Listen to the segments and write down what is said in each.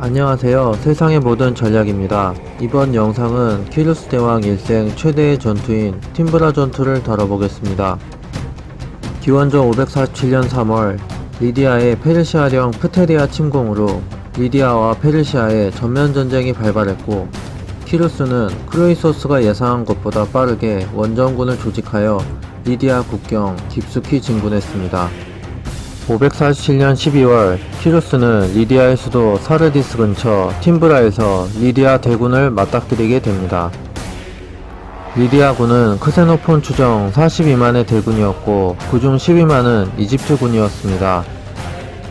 안녕하세요. 세상의 모든 전략입니다. 이번 영상은 키루스 대왕 일생 최대의 전투인 팀브라 전투를 다뤄보겠습니다. 기원전 547년 3월 리디아의 페르시아령 프테리아 침공으로 리디아와 페르시아의 전면 전쟁이 발발했고 키루스는 크로이소스가 예상한 것보다 빠르게 원정군을 조직하여 리디아 국경 깊숙이 진군했습니다. 547년 12월 키루스는 리디아의 수도 사르디스 근처 팀브라에서 리디아 대군을 맞닥뜨리게 됩니다. 리디아군은 크세노폰 추정 42만의 대군이었고 그중 12만은 이집트군이었습니다.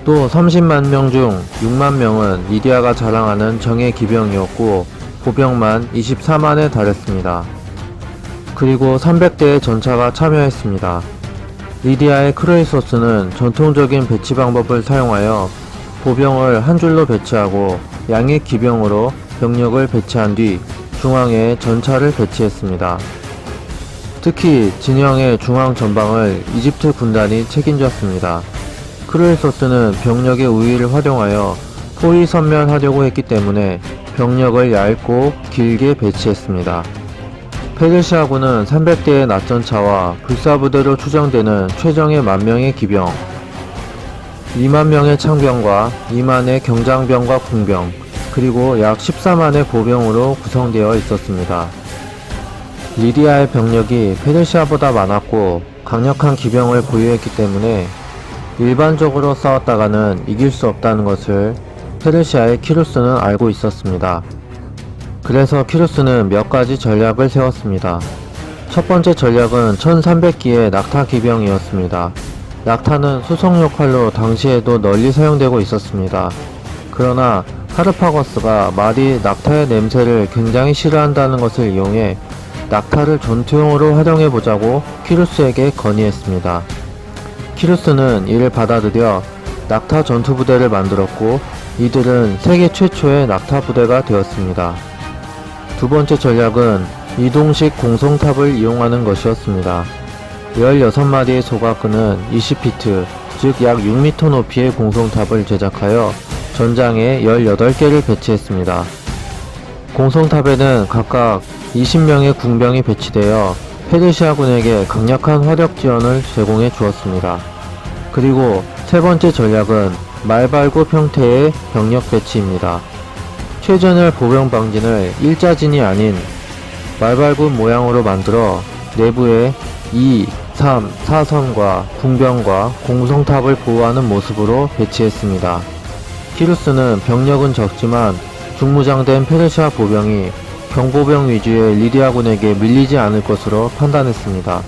또 30만 명 중 6만 명은 리디아가 자랑하는 정예 기병이었고 보병만 24만에 달했습니다. 그리고 300대의 전차가 참여했습니다. 리디아의 크로이소스는 전통적인 배치 방법을 사용하여 보병을 한 줄로 배치하고 양의 기병으로 병력을 배치한 뒤 중앙에 전차를 배치했습니다. 특히 진영의 중앙 전방을 이집트 군단이 책임졌습니다. 크로이소스는 병력의 우위를 활용하여 포위 선면하려고 했기 때문에 병력을 얇고 길게 배치했습니다. 페르시아군은 300대의 낫전차와 불사부대로 추정되는 최정예 만 명의 기병, 2만 명의 창병과 2만의 경장병과 궁병, 그리고 약 14만의 보병으로 구성되어 있었습니다. 리디아의 병력이 페르시아보다 많았고 강력한 기병을 보유했기 때문에 일반적으로 싸웠다가는 이길 수 없다는 것을 페르시아의 키루스는 알고 있었습니다. 그래서 키루스는 몇 가지 전략을 세웠습니다. 첫 번째 전략은 1300기의 낙타 기병이었습니다. 낙타는 수송 역할로 당시에도 널리 사용되고 있었습니다. 그러나 하르파거스가 말이 낙타의 냄새를 굉장히 싫어한다는 것을 이용해 낙타를 전투용으로 활용해 보자고 키루스에게 건의했습니다. 키루스는 이를 받아들여 낙타 전투 부대를 만들었고 이들은 세계 최초의 낙타 부대가 되었습니다. 두 번째 전략은 이동식 공성탑을 이용하는 것이었습니다. 16마리의 소가크는 20피트, 즉 약 6m 높이의 공성탑을 제작하여 전장에 18개를 배치했습니다. 공성탑에는 각각 20명의 궁병이 배치되어 페르시아군에게 강력한 화력 지원을 제공해 주었습니다. 그리고 세 번째 전략은 말발굽 형태의 병력 배치입니다. 최전열 보병 방진을 일자진이 아닌 말발굽 모양으로 만들어 내부에 2, 3, 4선과 궁병과 공성탑을 보호하는 모습으로 배치했습니다. 키루스는 병력은 적지만 중무장된 페르시아 보병이 경보병 위주의 리디아군에게 밀리지 않을 것으로 판단했습니다.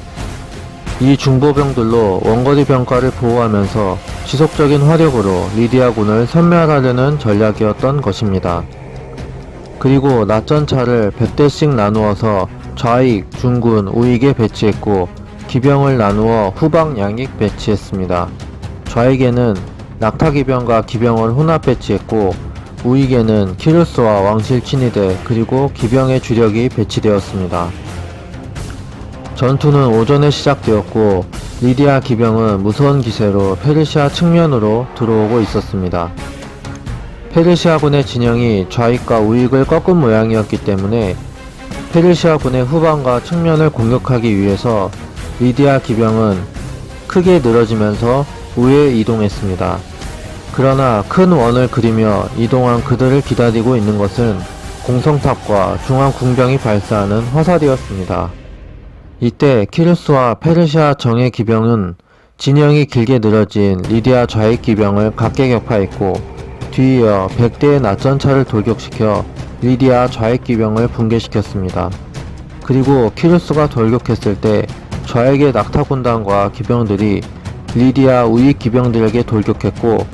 이 중보병들로 원거리 병과를 보호하면서 지속적인 화력으로 리디아군을 섬멸하려는 전략이었던 것입니다. 그리고 낫전차를 100대씩 나누어서 좌익, 중군, 우익에 배치했고 기병을 나누어 후방 양익 배치했습니다. 좌익에는 낙타 기병과 기병을 혼합 배치했고 우익에는 키루스와 왕실 친위대 그리고 기병의 주력이 배치되었습니다. 전투는 오전에 시작되었고 리디아 기병은 무서운 기세로 페르시아 측면으로 들어오고 있었습니다. 페르시아군의 진영이 좌익과 우익을 꺾은 모양이었기 때문에 페르시아군의 후방과 측면을 공격하기 위해서 리디아 기병은 크게 늘어지면서 우에 이동했습니다. 그러나 큰 원을 그리며 이동한 그들을 기다리고 있는 것은 공성탑과 중앙 궁병이 발사하는 화살이었습니다. 이때 키루스와 페르시아 정예 기병은 진영이 길게 늘어진 리디아 좌익 기병을 각계 격파했고 뒤이어 100대의 낫전차를 돌격시켜 리디아 좌익 기병을 붕괴시켰습니다. 그리고 키루스가 돌격했을 때 좌익의 낙타 군단과 기병들이 리디아 우익 기병들에게 돌격했고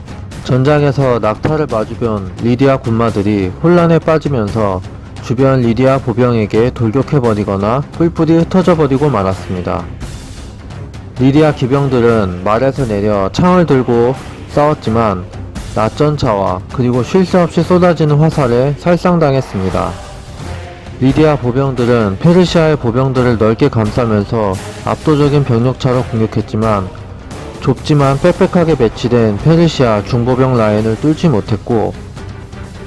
전장에서 낙타를 마주본 리디아 군마들이 혼란에 빠지면서 주변 리디아 보병에게 돌격해버리거나 뿔뿔이 흩어져버리고 말았습니다. 리디아 기병들은 말에서 내려 창을 들고 싸웠지만 낫전차와 그리고 쉴 새 없이 쏟아지는 화살에 살상당했습니다. 리디아 보병들은 페르시아의 보병들을 넓게 감싸면서 압도적인 병력차로 공격했지만 좁지만 빽빽하게 배치된 페르시아 중보병 라인을 뚫지 못했고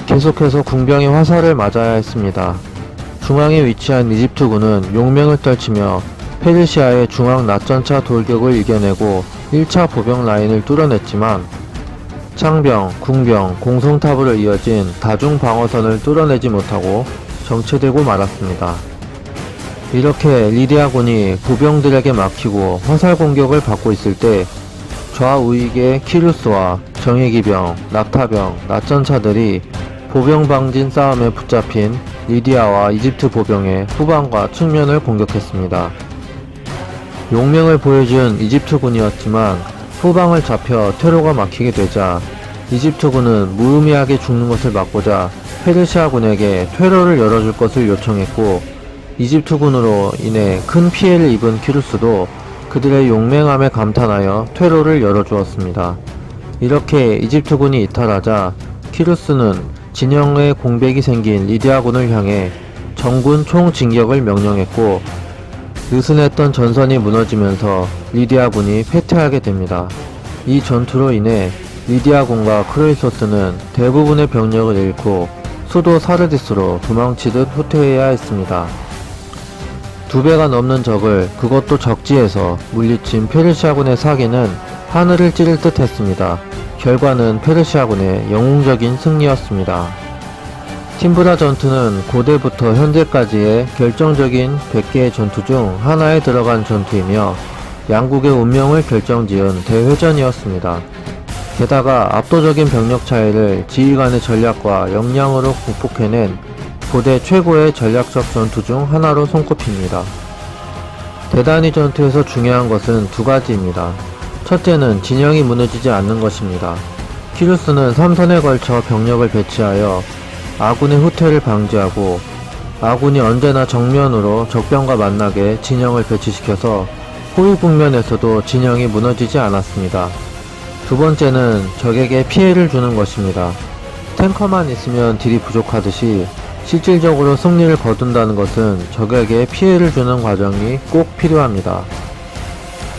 계속해서 궁병의 화살을 맞아야 했습니다. 중앙에 위치한 이집트군은 용맹을 떨치며 페르시아의 중앙 낮전차 돌격을 이겨내고 1차 보병 라인을 뚫어냈지만 창병, 궁병, 공성탑으로 이어진 다중 방어선을 뚫어내지 못하고 정체되고 말았습니다. 이렇게 리디아군이 보병들에게 막히고 화살 공격을 받고 있을 때 좌우익의 키루스와 정예기병, 낙타병, 낮전차들이 보병 방진 싸움에 붙잡힌 리디아와 이집트 보병의 후방과 측면을 공격했습니다. 용맹을 보여준 이집트군이었지만 후방을 잡혀 퇴로가 막히게 되자 이집트군은 무의미하게 죽는 것을 막고자 페르시아군에게 퇴로를 열어줄 것을 요청했고 이집트군으로 인해 큰 피해를 입은 키루스도 그들의 용맹함에 감탄하여 퇴로를 열어주었습니다. 이렇게 이집트군이 이탈하자 키루스는 진영에 공백이 생긴 리디아군을 향해 정군 총진격을 명령했고 느슨했던 전선이 무너지면서 리디아군이 패퇴하게 됩니다. 이 전투로 인해 리디아군과 크로이소스는 대부분의 병력을 잃고 수도 사르디스로 도망치듯 후퇴해야 했습니다. 두 배가 넘는 적을 그것도 적지에서 물리친 페르시아군의 사기는 하늘을 찌를 듯 했습니다. 결과는 페르시아군의 영웅적인 승리였습니다. 팀브라 전투는 고대부터 현재까지의 결정적인 100개의 전투 중 하나에 들어간 전투이며 양국의 운명을 결정지은 대회전이었습니다. 게다가 압도적인 병력 차이를 지휘관의 전략과 역량으로 극복해낸 고대 최고의 전략적 전투 중 하나로 손꼽힙니다. 대단히 전투에서 중요한 것은 두 가지입니다. 첫째는 진영이 무너지지 않는 것입니다. 키루스는 3선에 걸쳐 병력을 배치하여 아군의 후퇴를 방지하고 아군이 언제나 정면으로 적병과 만나게 진영을 배치시켜서 호위 국면에서도 진영이 무너지지 않았습니다. 두 번째는 적에게 피해를 주는 것입니다. 탱커만 있으면 딜이 부족하듯이 실질적으로 승리를 거둔다는 것은 적에게 피해를 주는 과정이 꼭 필요합니다.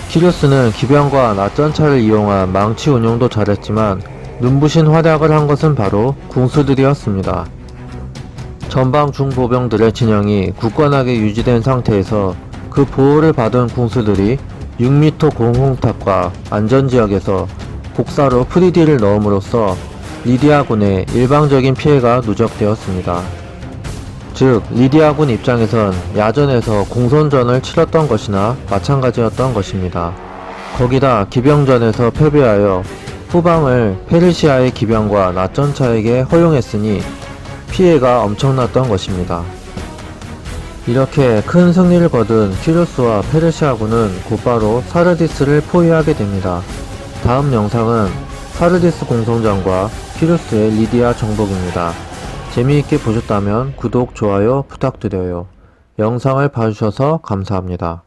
키루스는 기병과 낮전차를 이용한 망치 운용도 잘했지만 눈부신 활약을 한 것은 바로 궁수들이었습니다. 전방 중보병들의 진영이 굳건하게 유지된 상태에서 그 보호를 받은 궁수들이 6m 공홍탑과 안전지역에서 곡사로 프리디를 넣음으로써 리디아군의 일방적인 피해가 누적되었습니다. 즉, 리디아군 입장에선 야전에서 공선전을 치렀던 것이나 마찬가지였던 것입니다. 거기다 기병전에서 패배하여 후방을 페르시아의 기병과 낮전차에게 허용했으니 피해가 엄청났던 것입니다. 이렇게 큰 승리를 거둔 키루스와 페르시아군은 곧바로 사르디스를 포위하게 됩니다. 다음 영상은 사르디스 공성전과 키루스의 리디아 정복입니다. 재미있게 보셨다면 구독, 좋아요 부탁드려요. 영상을 봐주셔서 감사합니다.